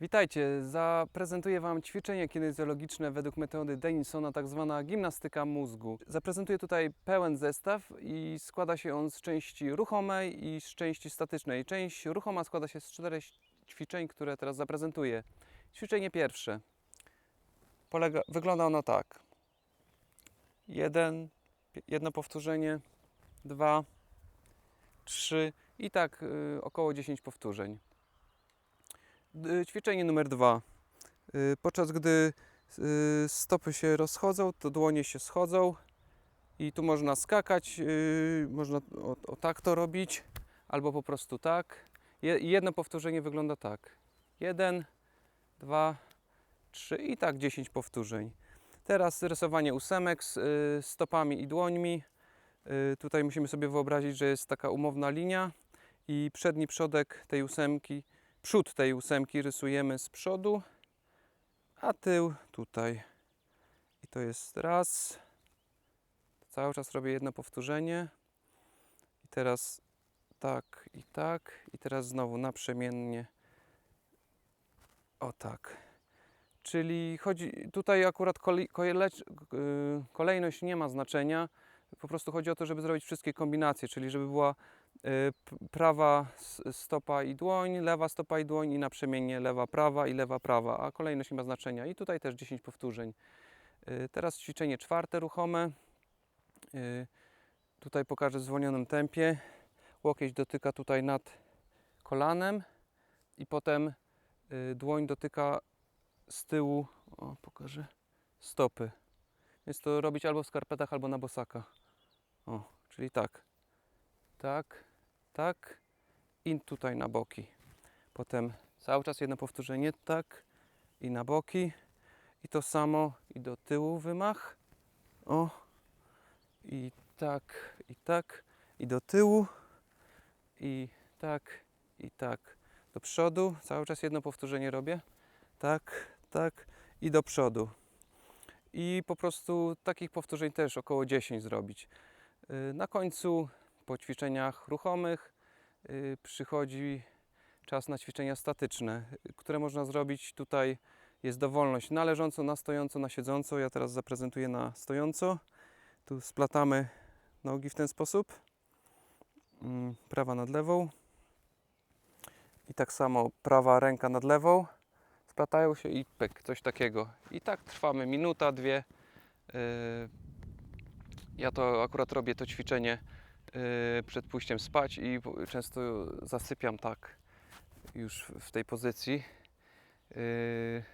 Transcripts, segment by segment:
Witajcie, zaprezentuję Wam ćwiczenie kinezjologiczne według metody Denisona, tak zwana gimnastyka mózgu. Zaprezentuję tutaj pełen zestaw i składa się on z części ruchomej i z części statycznej. Część ruchoma składa się z czterech ćwiczeń, które teraz zaprezentuję. Ćwiczenie pierwsze. Polega, wygląda ono tak. Jeden, jedno powtórzenie, dwa, trzy i tak y, około 10 powtórzeń. Y, Ćwiczenie numer dwa. Y, Podczas gdy y, stopy się rozchodzą, to dłonie się schodzą i tu można skakać, można o, o tak to robić, albo po prostu tak. Je- Jedno powtórzenie wygląda tak. Jeden, dwa, trzy i tak 10 powtórzeń. Teraz rysowanie ósemek z stopami i dłońmi. Tutaj musimy sobie wyobrazić, że jest taka umowna linia i przedni przodek tej ósemki przód tej ósemki rysujemy z przodu, a tył tutaj. I to jest raz. Cały czas robię jedno powtórzenie. I teraz tak i tak. I teraz znowu naprzemiennie. O tak. Czyli chodzi, tutaj akurat yy, kolejność nie ma znaczenia. Po prostu chodzi o to, żeby zrobić wszystkie kombinacje, czyli żeby była prawa s- stopa i dłoń, lewa stopa i dłoń i naprzemiennie lewa, prawa i lewa, prawa, a kolejność nie ma znaczenia. I tutaj też 10 powtórzeń. Y, Teraz ćwiczenie czwarte ruchome. Y, Tutaj pokażę w zwolnionym tempie. Łokieć dotyka tutaj nad kolanem i potem y, dłoń dotyka z tyłu, o pokażę, stopy. Jest to robić albo w skarpetach, albo na bosaka. O, czyli tak tak, tak i tutaj na boki. Potem cały czas jedno powtórzenie, tak i na boki. I to samo i do tyłu wymach. O, i tak, i tak, i do tyłu. I tak, i tak. Do przodu, cały czas jedno powtórzenie robię. Tak, tak i do przodu. I po prostu takich powtórzeń też około 10 zrobić. Yy, Na końcu po ćwiczeniach ruchomych y, przychodzi czas na ćwiczenia statyczne, y, które można zrobić tutaj. Jest dowolność na leżąco, na stojąco, na siedząco. Ja teraz zaprezentuję na stojąco. Tu splatamy nogi w ten sposób. Mm, Prawa nad lewą. I tak samo prawa ręka nad lewą. Splatają się i pyk, coś takiego. I tak trwamy minuta, dwie. Y, Ja to akurat robię to ćwiczenie przed pójściem spać i często zasypiam tak już w- tej pozycji. Yy,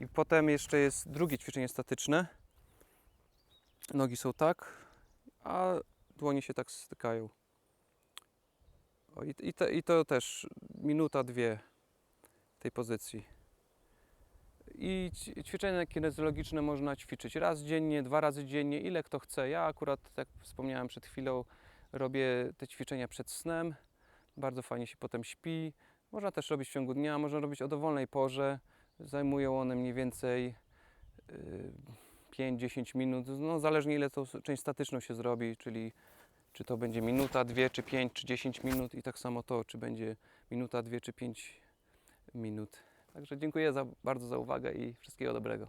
I potem jeszcze jest drugie ćwiczenie statyczne. Nogi są tak, a dłonie się tak stykają. I, I to też minuta, dwie tej pozycji. I ćwiczenia kinezjologiczne można ćwiczyć raz dziennie, dwa razy dziennie, ile kto chce. Ja akurat, jak wspomniałem przed chwilą, robię te ćwiczenia przed snem. Bardzo fajnie się potem śpi. Można też robić w ciągu dnia, można robić o dowolnej porze. Zajmują one mniej więcej y, 5-10 minut, no zależnie ile to część statyczną się zrobi, czyli czy to będzie minuta, dwie, czy 5, czy 10 minut i tak samo to, czy będzie minuta, dwie, czy 5 minut. Także dziękuję za, bardzo za uwagę i wszystkiego dobrego.